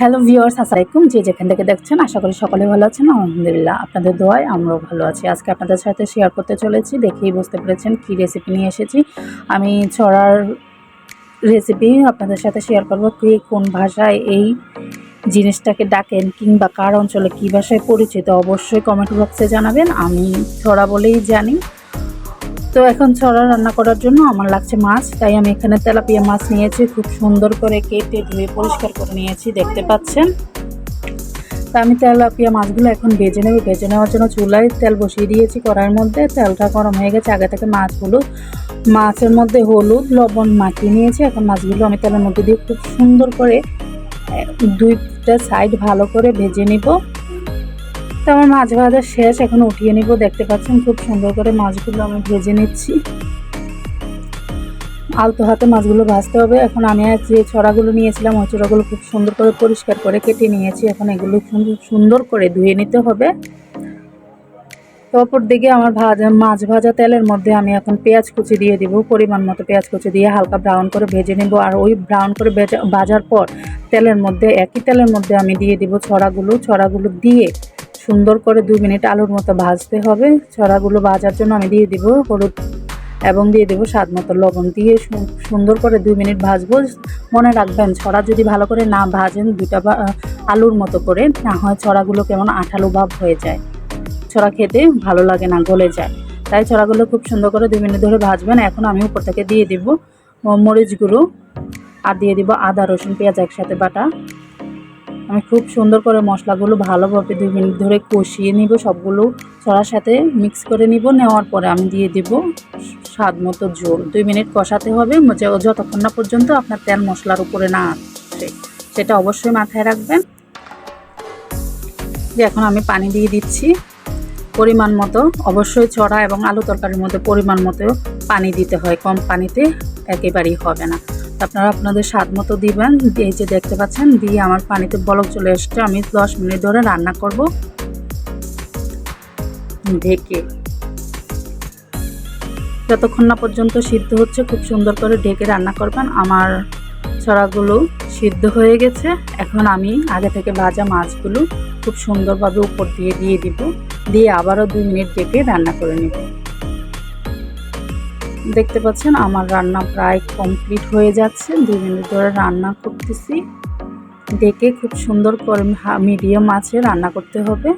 Hello viewers আসসালামাইকুম যে যেখান থেকে দেখছেন, আশা করি সকলে ভালো আছেন। আলহামদুলিল্লাহ, আপনাদের দোয়ায় আমরাও ভালো আছি। আজকে আপনাদের সাথে শেয়ার করতে চলেছি, দেখেই বুঝতে পেরেছেন কী রেসিপি নিয়ে এসেছি। আমি ছড়ার রেসিপি আপনাদের সাথে শেয়ার করব, কে কোন ভাষায় এই জিনিসটাকে ডাকেন কিংবা কার অঞ্চলে কী ভাষায় পরিচিত, অবশ্যই কমেন্ট বক্সে জানাবেন। আমি ছড়া বলেই জানি। তো এখন ছড়া রান্না করার জন্য আমার লাগছে মাছ, তাই আমি এখানে তেলাপিয়া মাছ নিয়েছি, খুব সুন্দর করে কেটে ধুয়ে পরিষ্কার করে নিয়েছি, দেখতে পাচ্ছেন। তা আমি তেলাপিয়া মাছগুলো এখন ভেজে নেব, ভেজে নেওয়ার জন্য চুলায় তেল বসিয়ে দিয়েছি কড়াইয়ের মধ্যে, তেলটা গরম হয়ে গেছে, আগে থেকে মাছগুলো, মাছের মধ্যে হলুদ, লবণ মাখিয়ে নিয়েছি, এখন মাছগুলো আমি তেলের মধ্যে দিয়ে খুব সুন্দর করে দুইটা সাইড ভালো করে ভেজে নিব। তো আমার মাছ ভাজা শেষ, এখন উঠিয়ে নিব, দেখতে পাচ্ছেন খুব সুন্দর করে মাছগুলো আমি ভেজে নিচ্ছি। আলতো হাতে মাছগুলো ভাজতে হবে। এখন আমি যে ছড়াগুলো নিয়েছিলাম, ওই ছড়াগুলো খুব সুন্দর করে পরিষ্কার করে কেটে নিয়েছি। এখন এগুলো সুন্দর করে ধুয়ে নিতে হবে। অপর দিকে আমার ভাজা, মাছ ভাজা তেলের মধ্যে আমি এখন পেঁয়াজ কুচি দিয়ে দিব। পরিমাণ মতো পেঁয়াজ কুচি দিয়ে হালকা ব্রাউন করে ভেজে নেব। আর ওই ব্রাউন করে ভাজার পর তেলের মধ্যে, একই তেলের মধ্যে আমি দিয়ে দিব ছড়াগুলো। ছড়াগুলো দিয়ে সুন্দর করে দুই মিনিট আলুর মতো ভাজতে হবে। ছড়াগুলো ভাজার জন্য আমি দিয়ে দিব হলুদ এবং দিয়ে দেবো স্বাদ মতো লবণ। দিয়ে সুন্দর করে দুই মিনিট ভাজবো। মনে রাখবেন, ছড়া যদি ভালো করে না ভাজেন দুটা আলুর মতো করে, না হয় ছড়াগুলো কেমন আঠালো ভাব হয়ে যায়। ছড়া খেতে ভালো লাগে না, গলে যায়। তাই ছড়াগুলো খুব সুন্দর করে দুই মিনিট ধরে ভাজবেন। এখন আমি উপর থেকে দিয়ে দেবো মরিচ গুঁড়ো আর দিয়ে দিব আদা, রসুন, পেঁয়াজ একসাথে বাটা। আমি খুব সুন্দর করে মশলাগুলো ভালোভাবে দুই মিনিট ধরে কষিয়ে নিব, সবগুলো ছড়ার সাথে মিক্স করে নিব। নেওয়ার পরে আমি দিয়ে দিব স্বাদ মতো ঝোল। দুই মিনিট কষাতে হবে যতক্ষণ না পর্যন্ত আপনার তেল মশলার উপরে না আসে। সেটা অবশ্যই মাথায় রাখবেন। যে এখন আমি পানি দিয়ে দিচ্ছি। পরিমাণ মতো, অবশ্যই ছড়া এবং আলু তরকারির মধ্যে পরিমাণ মতো পানি দিতে হয়। কম পানিতে একেবারেই হবে না। আপনারা আপনাদের স্বাদ মতো দিবেন। এই যে দেখতে পাচ্ছেন, দিয়ে আমার পানিতে বলক চলে এসছে। আমি দশ মিনিট ধরে রান্না করব। ঢেকে। যতক্ষণ না পর্যন্ত সিদ্ধ হচ্ছে, খুব সুন্দর করে ঢেকে রান্না করবেন। আমার ছড়াগুলো সিদ্ধ হয়ে গেছে। এখন আমি আগে থেকে ভাজা মাছগুলো খুব সুন্দরভাবে উপর দিয়ে দিয়ে দিব। দিয়ে আবারও দুই মিনিট ডেকে রান্না করে নেব। দেখতে পাচ্ছেন, আমার রান্না প্রায় কমপ্লিট হয়ে যাচ্ছে। দুই মিনিট ধরে রান্না করতেছি। ডেকে খুব সুন্দর করে মিডিয়াম আছে, রান্না করতে হবে।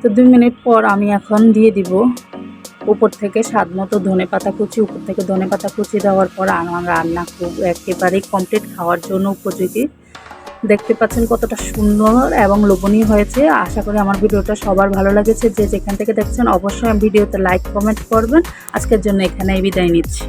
তো দুই মিনিট পর আমি এখন দিয়ে দিব। উপর থেকে স্বাদ মতো ধনে পাতা কুচি, উপর থেকে ধনে পাতা কুচি দেওয়ার পর আমার রান্না খুব একেবারেই কমপ্লিট খাওয়ার জন্য উপযোগী। দেখতে পাচ্ছেন কতটা সুন্দর এবং লোভনীয় হয়েছে। আশা করি আমার ভিডিওটা সবার ভালো লেগেছে। যে যেখান থেকে দেখছেন, অবশ্যই ভিডিওতে লাইক কমেন্ট করবেন। আজকের জন্য এখানেই বিদায় নিচ্ছি।